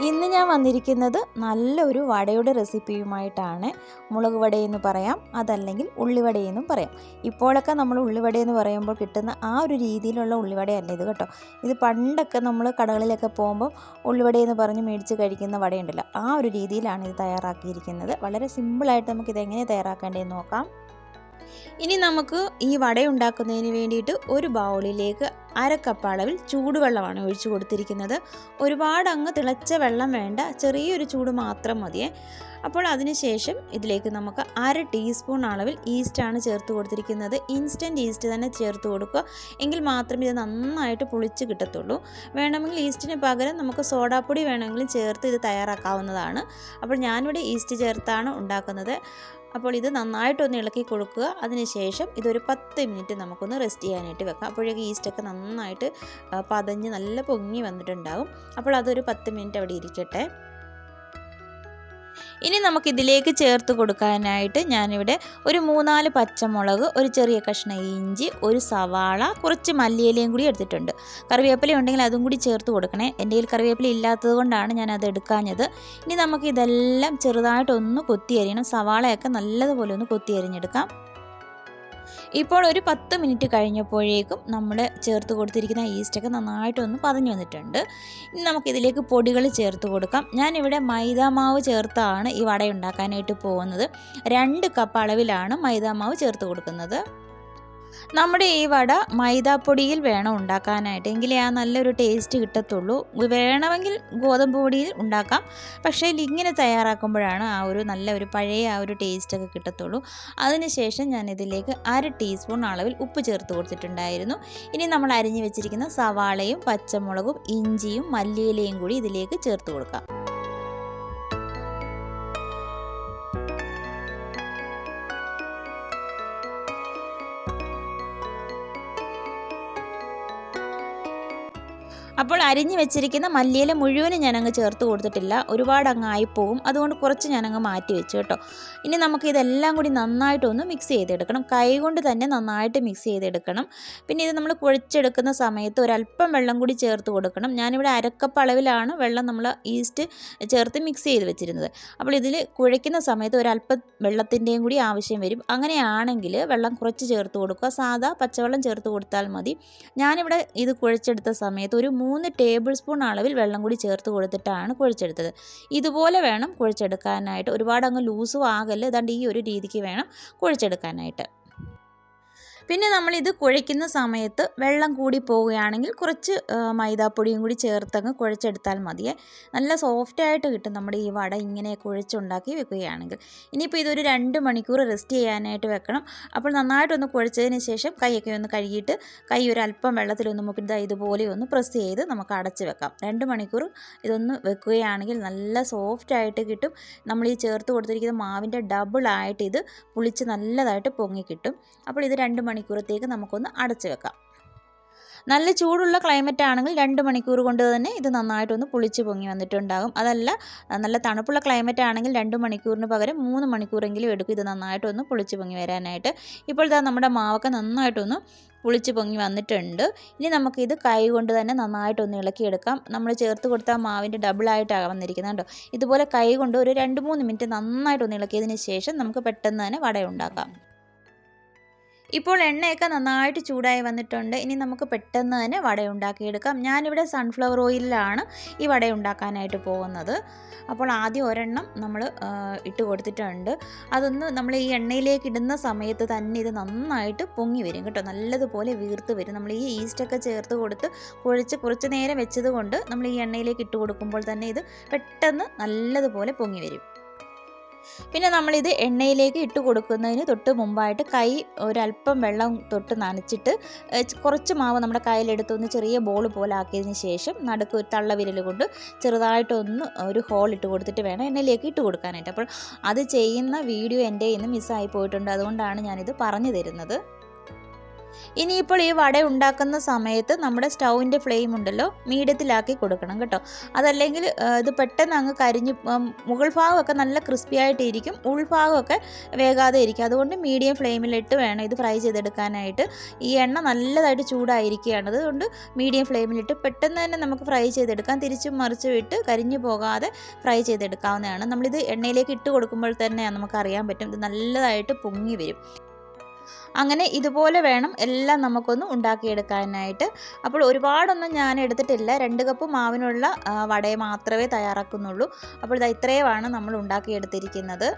ഇന്ന് ഞാൻ വന്നിരിക്കുന്നത് നല്ലൊരു വടയുടെ റെസിപ്പിയുമായിട്ടാണ്. മുളക് വടയെന്ന് പറയാം അതല്ലെങ്കിൽ ഉള്ളിവടയെന്നും പറയാം. ഇപ്പോഴൊക്കെ നമ്മൾ ഉള്ളിവടയെന്ന് പറയുമ്പോൾ കിട്ടുന്ന ആ ഒരു രീതിയിലുള്ള ഉള്ളിവടയല്ല ഇത് കേട്ടോ. ഇത് പണ്ടൊക്കെ നമ്മൾ കടകളിലൊക്കെ പോകുമ്പോൾ ഉള്ളിവടയെന്ന് പറഞ്ഞ് മേടിച്ച് കഴിക്കുന്ന വടയുണ്ടല്ലോ. ആ ഒരു രീതിയിലാണ് ഇത് തയ്യാറാക്കിയിരിക്കുന്നത്. വളരെ സിമ്പിളായിട്ട് നമുക്ക് ഇതെങ്ങനെ തയ്യാറാക്കേണ്ടതെന്ന് നോക്കാം. ഇനി നമുക്ക് ഈ വട ഉണ്ടാക്കുന്നതിന് വേണ്ടിയിട്ട് ഒരു ബൗളിലേക്ക് അര കപ്പ് അളവിൽ ചൂടുവെള്ളമാണ് ഒഴിച്ചു കൊടുത്തിരിക്കുന്നത്. ഒരുപാട് അങ്ങ് തിളച്ച വെള്ളം വേണ്ട ചെറിയൊരു ചൂട് മാത്രം മതിയേ. അപ്പോൾ അതിനുശേഷം ഇതിലേക്ക് നമുക്ക് അര ടീസ്പൂൺ അളവിൽ ഈസ്റ്റാണ് ചേർത്ത് കൊടുത്തിരിക്കുന്നത്. ഇൻസ്റ്റന്റ് ഈസ്റ്റ് തന്നെ ചേർത്ത് കൊടുക്കുക. എങ്കിൽ മാത്രമേ ഇത് നന്നായിട്ട് പുളിച്ച് കിട്ടത്തുള്ളൂ. വേണമെങ്കിൽ ഈസ്റ്റിന് പകരം നമുക്ക് സോഡാപ്പൊടി വേണമെങ്കിലും ചേർത്ത് ഇത് തയ്യാറാക്കാവുന്നതാണ്. അപ്പോൾ ഞാനിവിടെ ഈസ്റ്റ് ചേർത്താണ് ഉണ്ടാക്കുന്നത്. അപ്പോൾ ഇത് നന്നായിട്ടൊന്ന് ഇളക്കി കൊടുക്കുക. അതിനുശേഷം ഇതൊരു പത്ത് മിനിറ്റ് നമുക്കൊന്ന് റെസ്റ്റ് ചെയ്യാനായിട്ട് വെക്കാം. അപ്പോഴേക്ക് ഈസ്റ്റൊക്കെ നന്നായിട്ട് പതഞ്ഞ് നല്ല പൊങ്ങി വന്നിട്ടുണ്ടാകും അപ്പോൾ അതൊരു പത്ത് മിനിറ്റ് അവിടെ ഇരിക്കട്ടെ. ഇനി നമുക്കിതിലേക്ക് ചേർത്ത് കൊടുക്കാനായിട്ട് ഞാനിവിടെ ഒരു മൂന്നാൽ പച്ചമുളക് ഒരു ചെറിയ കഷ്ണം ഇഞ്ചി ഒരു സവാള കുറച്ച് മല്ലിയിലയും കൂടി എടുത്തിട്ടുണ്ട്. കറിവേപ്പില ഉണ്ടെങ്കിൽ അതും കൂടി ചേർത്ത് കൊടുക്കണേ. എന്റെ കയ്യിൽ കറിവേപ്പില ഇല്ലാത്തത് കൊണ്ടാണ് ഞാൻ അത് എടുക്കാഞ്ഞത്. ഇനി നമുക്ക് ഇതെല്ലാം ചെറുതായിട്ടൊന്ന് കൊത്തി അരിയണം സവാളയൊക്കെ നല്ലതുപോലെ ഒന്ന് കൊത്തി അരിഞ്ഞെടുക്കാം ഇപ്പോൾ ഒരു പത്ത് മിനിറ്റ് കഴിഞ്ഞപ്പോഴേക്കും നമ്മൾ ചേർത്ത് കൊടുത്തിരിക്കുന്ന ഈസ്റ്റൊക്കെ നന്നായിട്ടൊന്ന് പതഞ്ഞു വന്നിട്ടുണ്ട്. ഇനി നമുക്കിതിലേക്ക് പൊടികൾ ചേർത്ത് കൊടുക്കാം. ഞാനിവിടെ മൈദാമാവ് ചേർത്താണ് ഈ വട ഉണ്ടാക്കാനായിട്ട് പോകുന്നത്. രണ്ട് കപ്പ് അളവിലാണ് മൈദാമാവ് ചേർത്ത് കൊടുക്കുന്നത്. നമ്മുടെ ഈ വട മൈദാപ്പൊടിയിൽ വേണം ഉണ്ടാക്കാനായിട്ട്. എങ്കിലേ ആ നല്ലൊരു ടേസ്റ്റ് കിട്ടത്തുള്ളൂ. വേണമെങ്കിൽ ഗോതമ്പ് പൊടിയിൽ ഉണ്ടാക്കാം. പക്ഷേ ഇങ്ങനെ തയ്യാറാക്കുമ്പോഴാണ് ആ ഒരു നല്ല ഒരു പഴയ ആ ഒരു ടേസ്റ്റൊക്കെ കിട്ടത്തുള്ളൂ. അതിനുശേഷം ഞാൻ ഇതിലേക്ക് അര ടീസ്പൂൺ അളവിൽ ഉപ്പ് ചേർത്ത് കൊടുത്തിട്ടുണ്ടായിരുന്നു. ഇനി നമ്മൾ അരിഞ്ഞു വെച്ചിരിക്കുന്ന സവാളയും പച്ചമുളകും ഇഞ്ചിയും മല്ലിയിലയും കൂടി ഇതിലേക്ക് ചേർത്ത് കൊടുക്കാം. അപ്പോൾ അരിഞ്ഞു വെച്ചിരിക്കുന്ന മല്ലിയില മുഴുവനും ഞാനങ്ങ് ചേർത്ത് കൊടുത്തിട്ടില്ല. ഒരുപാട് അങ്ങ് ആയിപ്പോവും അതുകൊണ്ട് കുറച്ച് ഞാനങ്ങ് മാറ്റി വെച്ചു കേട്ടോ. ഇനി നമുക്ക് ഇതെല്ലാം കൂടി നന്നായിട്ടൊന്ന് മിക്സ് ചെയ്തെടുക്കണം. കൈ കൊണ്ട് തന്നെ നന്നായിട്ട് മിക്സ് ചെയ്തെടുക്കണം. പിന്നെ ഇത് നമ്മൾ കുഴച്ചെടുക്കുന്ന സമയത്ത് ഒരല്പം വെള്ളം കൂടി ചേർത്ത് കൊടുക്കണം. ഞാനിവിടെ അരക്കപ്പ് അളവിലാണ് വെള്ളം നമ്മൾ ഈസ്റ്റ് ചേർത്ത് മിക്സ് ചെയ്ത് വെച്ചിരുന്നത്. അപ്പോൾ ഇതിൽ കുഴയ്ക്കുന്ന സമയത്ത് ഒരല്പം വെള്ളത്തിന്റെയും കൂടി ആവശ്യം വരും. അങ്ങനെയാണെങ്കിൽ വെള്ളം കുറച്ച് ചേർത്ത് കൊടുക്കുക. സാധാ പച്ചവെള്ളം ചേർത്ത് കൊടുത്താൽ മതി. ഞാനിവിടെ ഇത് കുഴച്ചെടുത്ത സമയത്ത് ഒരു ടേബിൾ സ്പൂൺ അളവിൽ വെള്ളം കൂടി ചേർത്ത് കൊടുത്തിട്ടാണ് കുഴച്ചെടുത്തത്. ഇതുപോലെ വേണം കുഴച്ചെടുക്കാനായിട്ട്. ഒരുപാട് അങ്ങ് ലൂസും ആകല്ല് ഏതാണ്ട് ഈ ഒരു രീതിക്ക് വേണം കുഴച്ചെടുക്കാനായിട്ട്. പിന്നെ നമ്മളിത് കുഴയ്ക്കുന്ന സമയത്ത് വെള്ളം കൂടി പോവുകയാണെങ്കിൽ കുറച്ച് മൈദാപ്പൊടിയും കൂടി ചേർത്തങ്ങ് കുഴച്ചെടുത്താൽ മതിയെ. നല്ല സോഫ്റ്റ് ആയിട്ട് കിട്ടും നമ്മുടെ ഈ വട ഇങ്ങനെ കുഴച്ചുണ്ടാക്കി വെക്കുകയാണെങ്കിൽ. ഇനിയിപ്പോൾ ഇതൊരു രണ്ട് മണിക്കൂർ റെസ്റ്റ് ചെയ്യാനായിട്ട് വെക്കണം. അപ്പോൾ നന്നായിട്ടൊന്ന് കുഴച്ചതിന് ശേഷം കൈയൊക്കെ ഒന്ന് കഴുകിയിട്ട് കൈ ഒരു അല്പം വെള്ളത്തിലൊന്ന് മുക്കിട്ട് ഇതുപോലെ ഒന്ന് പ്രസ് ചെയ്ത് നമുക്ക് അടച്ച് വെക്കാം. രണ്ട് മണിക്കൂർ ഇതൊന്ന് വെക്കുകയാണെങ്കിൽ നല്ല സോഫ്റ്റ് ആയിട്ട് കിട്ടും. നമ്മൾ ഈ ചേർത്ത് കൊടുത്തിരിക്കുന്ന മാവിന്റെ ഡബിളായിട്ട് ഇത് പുളിച്ച് നല്ലതായിട്ട് പൊങ്ങി കിട്ടും. അപ്പോൾ ഇത് രണ്ട് മണിക്കൂറത്തേക്ക് നമുക്കൊന്ന് അടച്ചു വെക്കാം. നല്ല ചൂടുള്ള ക്ലൈമറ്റ് ആണെങ്കിൽ രണ്ട് മണിക്കൂർ കൊണ്ട് തന്നെ ഇത് നന്നായിട്ടൊന്ന് പുളിച്ച് പൊങ്ങി വന്നിട്ടുണ്ടാകും. അതല്ല നല്ല തണുപ്പുള്ള ക്ലൈമറ്റ് ആണെങ്കിൽ രണ്ട് മണിക്കൂറിന് പകരം മൂന്ന് മണിക്കൂറെങ്കിലും എടുക്കും ഇത് നന്നായിട്ടൊന്ന് പുളിച്ച് പൊങ്ങി വരാനായിട്ട്. ഇപ്പോൾ ഇതാ നമ്മുടെ മാവൊക്കെ നന്നായിട്ടൊന്ന് പുളിച്ച് പൊങ്ങി വന്നിട്ടുണ്ട്. ഇനി നമുക്കിത് കൈ കൊണ്ട് തന്നെ നന്നായിട്ടൊന്ന് ഇളക്കിയെടുക്കാം. നമ്മൾ ചേർത്ത് കൊടുത്ത മാവിന്റെ ഡബിളായിട്ടാണ് വന്നിരിക്കുന്നത് കേട്ടോ ഇതുപോലെ കൈ കൊണ്ട് ഒരു രണ്ട് മൂന്ന് മിനിറ്റ് നന്നായിട്ടൊന്ന് ഇളക്കിയതിന് ശേഷം നമുക്ക് പെട്ടെന്ന് തന്നെ വട ഉണ്ടാക്കാം ഇപ്പോൾ എണ്ണയൊക്കെ നന്നായിട്ട് ചൂടായി വന്നിട്ടുണ്ട്. ഇനി നമുക്ക് പെട്ടെന്ന് തന്നെ വട ഉണ്ടാക്കിയെടുക്കാം. ഞാനിവിടെ സൺഫ്ലവർ ഓയിലിലാണ് ഈ വട ഉണ്ടാക്കാനായിട്ട് പോകുന്നത്. അപ്പോൾ ആദ്യം ഒരെണ്ണം നമ്മൾ ഇട്ട് കൊടുത്തിട്ടുണ്ട്. അതൊന്ന് നമ്മൾ ഈ എണ്ണയിലേക്ക് ഇടുന്ന സമയത്ത് തന്നെ ഇത് നന്നായിട്ട് പൊങ്ങി വരും കേട്ടോ. നല്ലതുപോലെ വീർത്ത് വരും. നമ്മൾ ഈ ഈസ്റ്റൊക്കെ ചേർത്ത് കൊടുത്ത് കുഴച്ച് കുറച്ച് നേരം വെച്ചത് കൊണ്ട് നമ്മൾ ഈ എണ്ണയിലേക്ക് ഇട്ട് കൊടുക്കുമ്പോൾ തന്നെ ഇത് പെട്ടെന്ന് നല്ലതുപോലെ പൊങ്ങി വരും. പിന്നെ നമ്മളിത് എണ്ണയിലേക്ക് ഇട്ട് കൊടുക്കുന്നതിന് തൊട്ട് മുമ്പായിട്ട് കൈ ഒരല്പം വെള്ളം തൊട്ട് നനച്ചിട്ട് കുറച്ച് മാവ് നമ്മുടെ കയ്യിലെടുത്തൊന്ന് ചെറിയ ബോൾ പോലെ ആക്കിയതിന് ശേഷം നടുക്ക് ഒരു തള്ളവിരൽ കൊണ്ട് ചെറുതായിട്ടൊന്ന് ഒരു ഹോൾ ഇട്ട് കൊടുത്തിട്ട് വേണം എണ്ണയിലേക്ക് ഇട്ട് കൊടുക്കാനായിട്ട്. അപ്പോൾ അത് ചെയ്യുന്ന വീഡിയോ എന്റെ ഇന്ന് മിസ്സായി പോയിട്ടുണ്ട്. അതുകൊണ്ടാണ് ഞാനിത് പറഞ്ഞു തരുന്നത്. ഇനിയിപ്പോൾ ഈ വട ഉണ്ടാക്കുന്ന സമയത്ത് നമ്മുടെ സ്റ്റൗവിന്റെ ഫ്ലെയിം ഉണ്ടല്ലോ മീഡിയത്തിലാക്കി കൊടുക്കണം കേട്ടോ. അതല്ലെങ്കിൽ ഇത് പെട്ടെന്ന് അങ്ങ് കരിഞ്ഞ് മുകൾ ഭാഗമൊക്കെ നല്ല ക്രിസ്പി ആയിട്ടിരിക്കും ഉൾഭാഗമൊക്കെ വേഗാതെ ഇരിക്കും. അതുകൊണ്ട് മീഡിയം ഫ്ലെയിമിലിട്ട് വേണം ഇത് ഫ്രൈ ചെയ്തെടുക്കാനായിട്ട്. ഈ എണ്ണ നല്ലതായിട്ട് ചൂടായിരിക്കുകയാണ്. അതുകൊണ്ട് മീഡിയം ഫ്ലെയിമിലിട്ട് പെട്ടെന്ന് തന്നെ നമുക്ക് ഫ്രൈ ചെയ്തെടുക്കാം. തിരിച്ചും മറിച്ചും ഇട്ട് കരിഞ്ഞു പോകാതെ ഫ്രൈ ചെയ്തെടുക്കാവുന്നതാണ്. നമ്മളിത് എണ്ണയിലേക്ക് ഇട്ട് കൊടുക്കുമ്പോൾ തന്നെ നമുക്കറിയാൻ പറ്റും. ഇത് നല്ലതായിട്ട് പൊങ്ങി വരും. അങ്ങനെ ഇതുപോലെ വേണം എല്ലാം നമുക്കൊന്ന് ഉണ്ടാക്കിയെടുക്കാനായിട്ട്. അപ്പോൾ ഒരുപാടൊന്നും ഞാൻ എടുത്തിട്ടില്ല. രണ്ട് കപ്പ് മാവിനുള്ള വടയെ മാത്രമേ തയ്യാറാക്കുന്നുള്ളൂ. അപ്പോൾ ഇതാ ഇത്രയുമാണ് നമ്മൾ ഉണ്ടാക്കിയെടുത്തിരിക്കുന്നത്.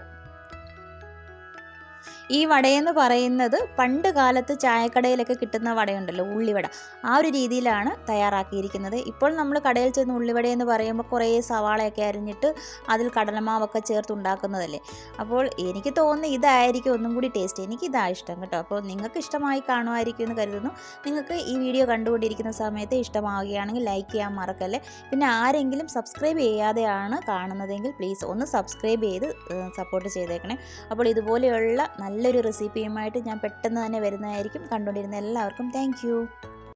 ഈ വടയെന്ന് പറയുന്നത് പണ്ട് കാലത്ത് ചായക്കടയിലൊക്കെ കിട്ടുന്ന വടയുണ്ടല്ലോ ഉള്ളിവട. ആ ഒരു രീതിയിലാണ് തയ്യാറാക്കിയിരിക്കുന്നത്. ഇപ്പോൾ നമ്മൾ കടയിൽ ചെന്ന് ഉള്ളിവട എന്ന് പറയുമ്പോൾ കുറേ സവാളയൊക്കെ അരിഞ്ഞിട്ട് അതിൽ കടലമാവൊക്കെ ചേർത്ത് ഉണ്ടാക്കുന്നതല്ലേ. അപ്പോൾ എനിക്ക് തോന്നുന്നു ഇതായിരിക്കും ഒന്നും കൂടി ടേസ്റ്റ്. എനിക്ക് ഇതാ ഇഷ്ടം കേട്ടോ. അപ്പോൾ നിങ്ങൾക്ക് ഇഷ്ടമായി കാണുമായിരിക്കും എന്ന് കരുതുന്നു. നിങ്ങൾക്ക് ഈ വീഡിയോ കണ്ടുകൊണ്ടിരിക്കുന്ന സമയത്ത് ഇഷ്ടമാവുകയാണെങ്കിൽ ലൈക്ക് ചെയ്യാൻ മറക്കല്ലേ. പിന്നെ ആരെങ്കിലും സബ്സ്ക്രൈബ് ചെയ്യാതെയാണ് കാണുന്നതെങ്കിൽ പ്ലീസ് ഒന്ന് സബ്സ്ക്രൈബ് ചെയ്ത് സപ്പോർട്ട് ചെയ്തേക്കണേ. അപ്പോൾ ഇതുപോലെയുള്ള നല്ലൊരു റെസിപ്പിയുമായിട്ട് ഞാൻ പെട്ടെന്ന് തന്നെ വരുന്നതായിരിക്കും കണ്ടുകൊണ്ടിരുന്ന എല്ലാവർക്കും. താങ്ക്